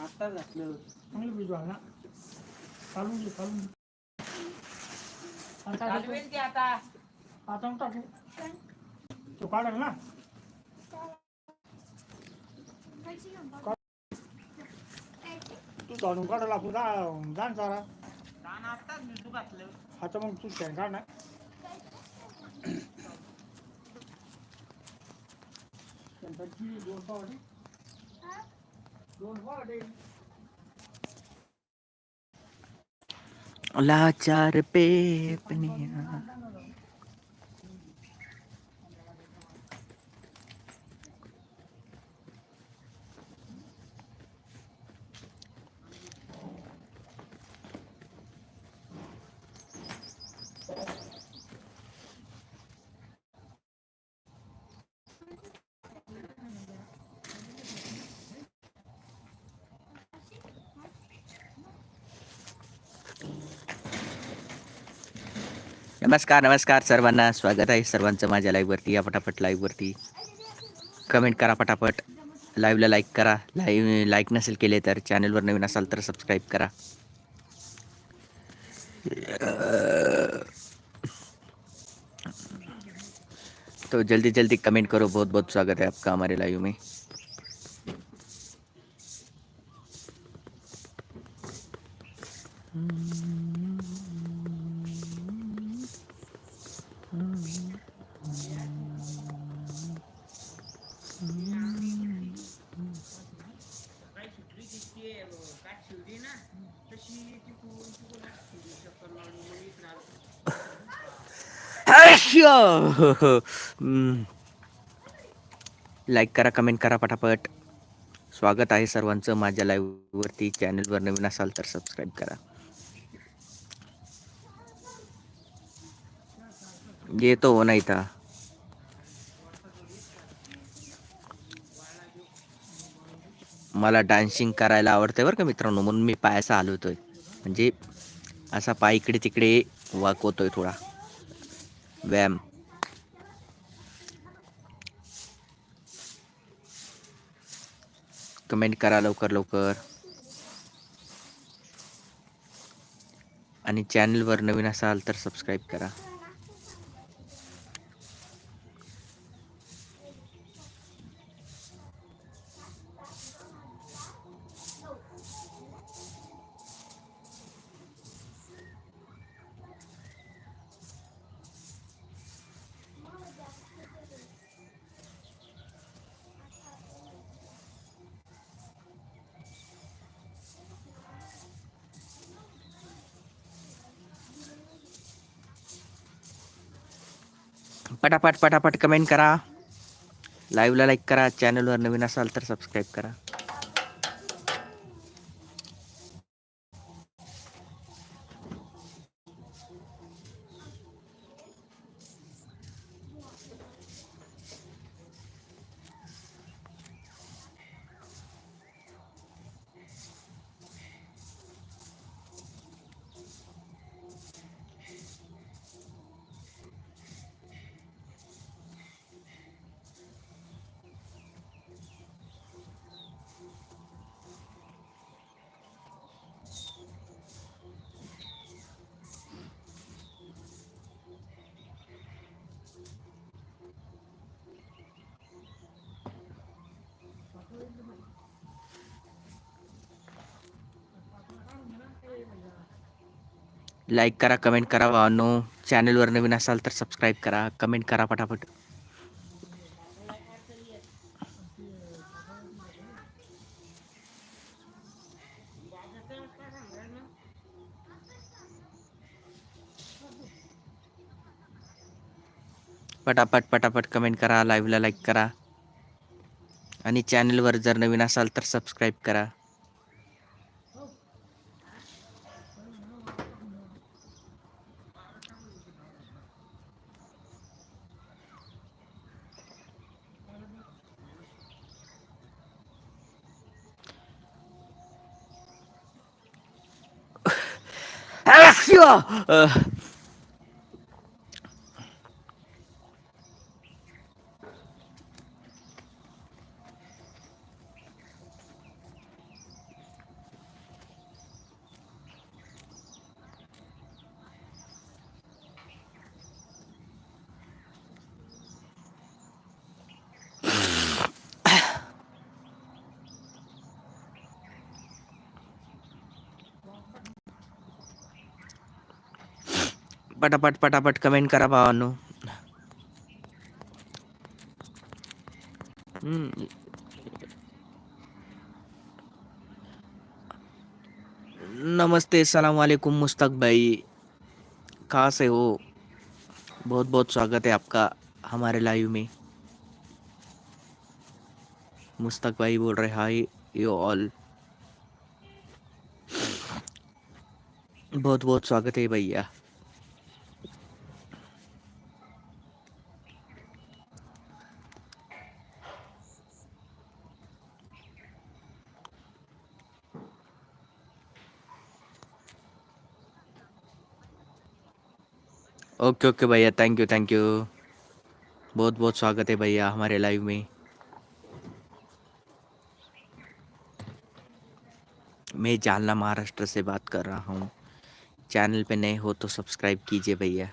आता घातलं चांगलं भिजवा ना काढून घे काढून घे आणि काय करतो? चालवेल की आता. आता नको टाकू. तो काढाल ना. तू झाडून काढायला आपण जा जाण सारा दान आताच भिजू घातलं. आता मग तू शेण काढ ना. शेणखतची दोन पावडे दोन पावडे लाचार पे पनिया। नमस्कार नमस्कार सर्वांना. स्वागत आहे सर्वांचं माझ्या लाईव्हवरती या पटापट लाईव्हवरती कमेंट करा पटापट. लाईव्हला लाईक करा. लाईव्ह लाईक नसेल केले तर चॅनलवर नवीन असाल तर सबस्क्राईब करा. तो जल्दी जल्दी कमेंट करो. बहुत बहुत स्वागत है आपका हमारे लाइव में. Hmm. लाईक करा कमेंट करा पटापट. स्वागत आहे सर्वांचं माझ्या लाईव्हवरती चॅनलवर नवीन असाल तर सबस्क्राईब करा. येतो हो नाही तर. मला डान्सिंग करायला आवडते बरं का मित्रांनो म्हणून मी पायाचा हलवतोय म्हणजे असा पाय इकडे तिकडे वाकवतोय थोडा. व्यायाम. कमेंट करा लवकर लवकर. आणि चॅनलवर नवीन असाल तर सबस्क्राईब करा. पटापट पटापट कमेंट करा. लाईव्हला लाईक करा. चॅनलवर नवीन असाल तर सबस्क्राईब करा. लाईक करा कमेंट करा भावांनो चॅनलवर नवीन असाल तर सबस्क्राईब करा. कमेंट करा पटापट. पटापट पटापट कमेंट करा लाईव्हला लाईक करा. आणि चॅनलवर जर नवीन असाल तर सबस्क्राईब करा. 这个呃，पटापट पटापट कमेंट करा हम्म. नमस्ते सलाम वालेकुम मुस्तक भाई। कहाँ से हो? बहुत बहुत स्वागत है आपका हमारे लाइव में। मुस्तक भाई बोल रहे हाय यू ऑल बहुत बहुत स्वागत है भैया। ओके ओके भैया थैंक यू थैंक यू बहुत बहुत स्वागत है भैया हमारे लाइव में। मैं जालना महाराष्ट्र से बात कर रहा हूँ। चैनल पे नए हो तो सब्सक्राइब कीजिए भैया।